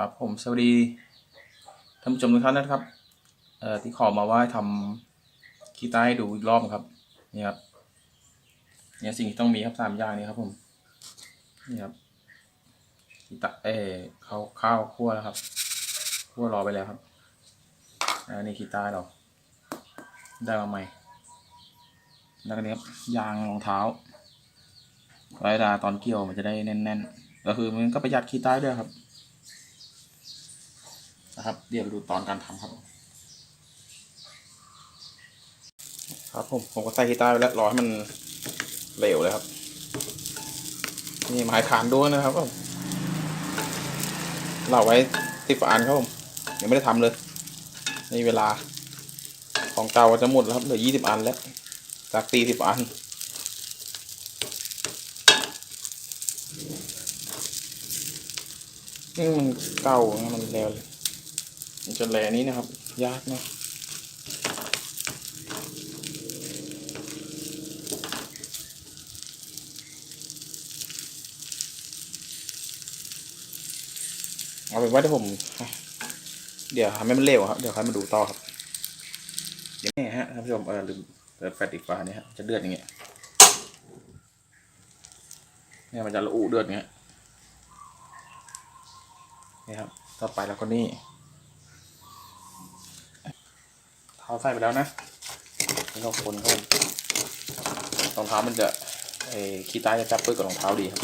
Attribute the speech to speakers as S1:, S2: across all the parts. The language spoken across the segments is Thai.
S1: ครับผมสวัสดีท่านผู้ชมทุกท่านนะครับเอ่อที่ขอมาว่าให้ทำคีย์ใต้ให้ดูอีกรอบครับนี่ครับเนี่ยสิ่งที่ต้องมีครับสามอย่างนี้ครับผมนี่ครับคีย์ใต้เอ่อข้าวข้าวคั่วแล้วครับคั่วรอไปแล้วครับอันนี้คีย์ใต้เราได้มาใหม่แล้วก็นี้ครับยางรองเท้าไว้เวลาตอนเกี่ยวมันจะได้แน่น ๆ ก็คือมันก็ประหยัดคีย์ใต้ด้วยครับ นะครับ เดี๋ยวไปดูตอนการทำครับ ครับผมผมก็ใส่กีตาร์ไปแล้วรอให้มันเหลวเลยครับนี่ไม้ขานด้วยนะครับผมเราไว้สิบอันครับผมยังไม่ได้ทำเลยในเวลาของเก่าก็จะหมดแล้วครับเหลือยี่สิบอันแล้วจากสี่สิบอันนี่มันเก่ามันแล้วเลย มันจะแหลนี้นะครับ ยากนะเอาเป็นว่าถ้าผม เดี๋ยวทำให้มันเร็วครับ เดี๋ยวค่อยมาดูต่อครับนี่ฮะท่านผู้ชมเออลืมเปิดแฟลชอีกฟ้าเนี่ยฮะจะเดือดอย่างเงี้ยเนี่ยมันจะระอุเดือดเงี้ยนี่ครับ ต่อไปแล้วก็นี่ เท้าใส่ไปแล้วนะนี่ก็คนเข้ารองเท้ามันจะไอ้ขี้ใต้จะจับปื้ดกับรองเท้าดีครับ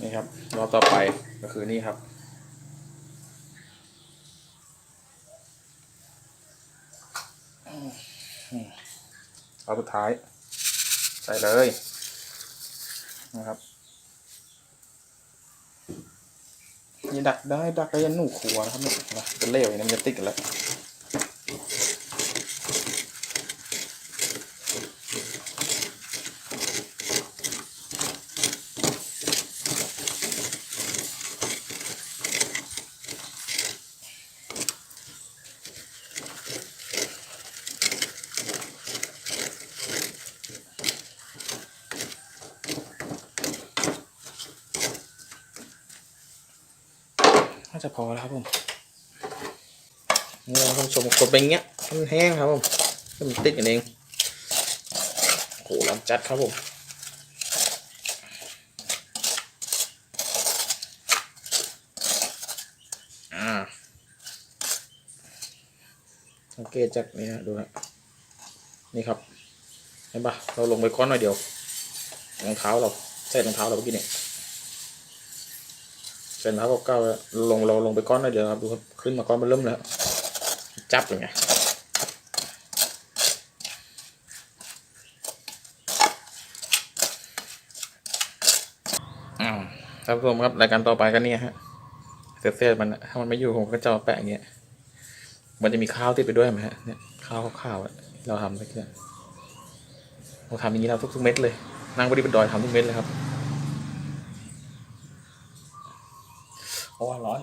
S1: นี่ครับรอบต่อไป ก็คือนี่ครับ เอาสุดท้าย ใส่เลย นะครับนี่ดักได้ดักได้ยันหนูขัวนะครับเนี่ยนะเป็นเล่วอย่างนี้มันจะติดกันแล้วาจะพอแล้วครับผมเนี่ยท่านผู้ชมกดไปเงี้ยมันแห้งครับผมมันติดกันเองโหร้อนจัดครับผมอ่าสังเกตจากนี่ฮะดูฮะนี่ครับเห็นปะเราลงไปก้อนหน่อยเดียวรองเท้าเราใส่รองเท้าเราเมื่อกี้เนี่ย เสร็จแล้วก็ลงเราลงไปก้อนหน่อยเดียวครับดูครับขึ้นมาก้อนมันเริ่มแล้วจับยังไงอ้าวท่านผู้ชมครับรายการต่อไปก็เนี่ยฮะเศษๆมันถ้ามันไม่อยู่ผมก็จะมาแปะอย่างเงี้ยมันจะมีข้าวติดไปด้วยไหมฮะเนี่ยข้าวข้าวอะเราทำไปเพื่อเราทำอย่างนี้เราทุกๆเม็ดเลยนั่งบนดิบดอยทำทุกเม็ดเลยครับ เพราะว่าร้อน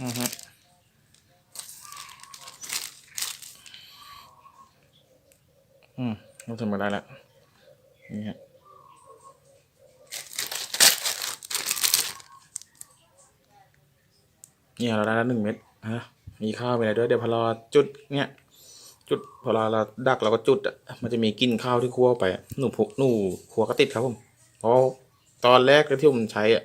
S1: อือฮึอืมเราทำมาได้แล้วนี่ฮะ เนี่ยเราได้แล้วหนึ่งเม็ดฮะมีข้าวไปเลยด้วยเดี๋ยวพอเราจุดเนี่ยจุดพอเราเราดักเราก็จุดอะมันจะมีกลินข้าวที่คั่วไปหนูผุหนูขัวก็ติดครับผมเพราะตอนแรกที่ผมใช้อะ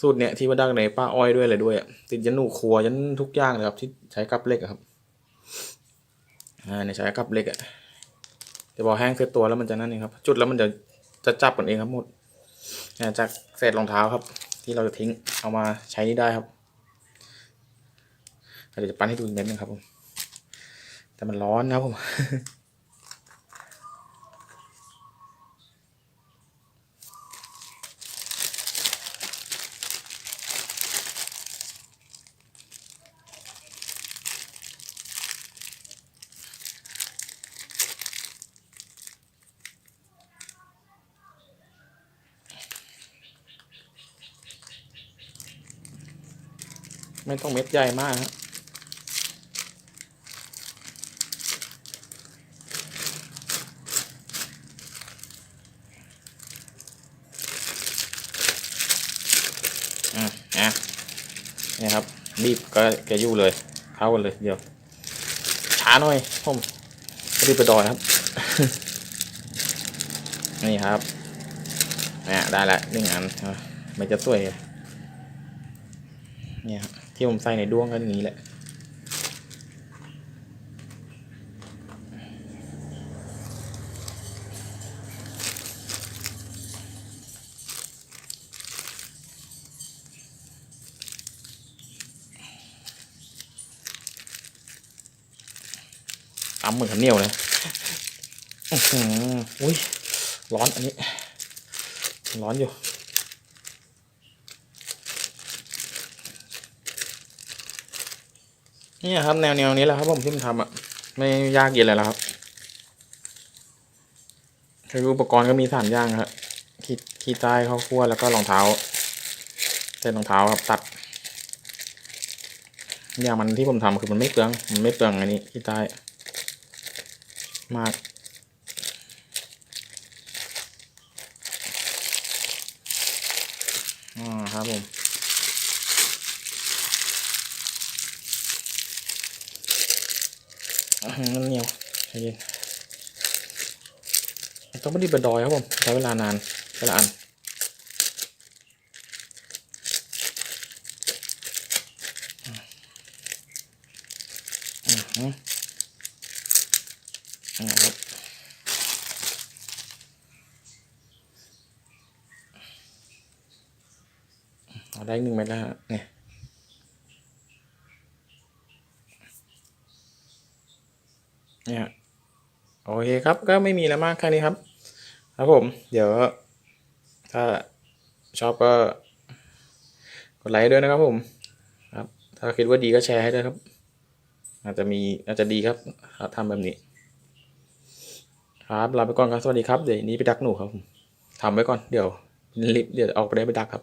S1: สูตรเนี้ยที่ว่าดักในป้าอ้อยด้วยอะไรด้วยอะติดยันหนูครัวยันทุกอย่างเลยครับที่ใช้กับเล็กครับอ่าเนี่ยใช้กับเล็กอะแต่พอแห้งเสร็จตัวแล้วมันจะนั่นเองครับ จุดแล้วมันจะจะจับกันเองครับหมดเนี่ยจากเศษรองเท้าครับ ที่เราจะทิ้งเอามาใช้นี่ได้ครับ เดี๋ยวจะปั้นให้ดูอีกเม็ดนึงครับผม แต่มันร้อนนะผมไม่ต้องเม็ดใหญ่มากครับ บีบก็แกยู่เลย เข้ากันเลยเดี๋ยว ช้าหน่อยผมรีบไปดอยครับ นี่ครับเนี่ยได้ละหนึ่งอันมันจะสวยเนี่ยครับที่ผมใส่ในดวงก็อย่างนี้แหละ ตำเหมือนข้าวเหนียวเลยนะอืออุ้ยร้อนอันนี้ ร้อนอยู่นี่ครับแนวแนวนี้แหละครับผมที่ผมทำอะ ไม่ยากเย็นเลยแล้วครับคืออุปกรณ์ก็มีสามอย่างครับขีดขีดใต้ข้าวคั่วแล้วก็รองเท้าเส้นรองเท้าครับตัดอย่างมันที่ผมทำคือมันไม่เปลืองมันไม่เปลืองอันนี้ขีดใต้ มากอ๋อครับผมอื้อหือมันเหนียวใจเย็นมันต้องไม่รีบไปดอยครับผมใช้เวลานานแต่ละอันอือหือ นะครับเอาได้หนึ่งเม็ดแล้วฮะเนี่ยเนี่ยโอเคครับก็ไม่มีแล้วมากแค่นี้ครับ ครับผม เดี๋ยว ถ้าชอบก็กดไลค์ด้วยนะครับผม ครับ ถ้าคิดว่าดีก็แชร์ให้ด้วยครับ อาจจะมีอาจจะดีครับถ้าทำแบบนี้ ครับลาไปก่อนครับสวัสดีครับเดี๋ยวนี้ไปดักหนูครับผมทำไว้ก่อนเดี๋ยวรีบเดี๋ยวออกไปได้ไปดักครับ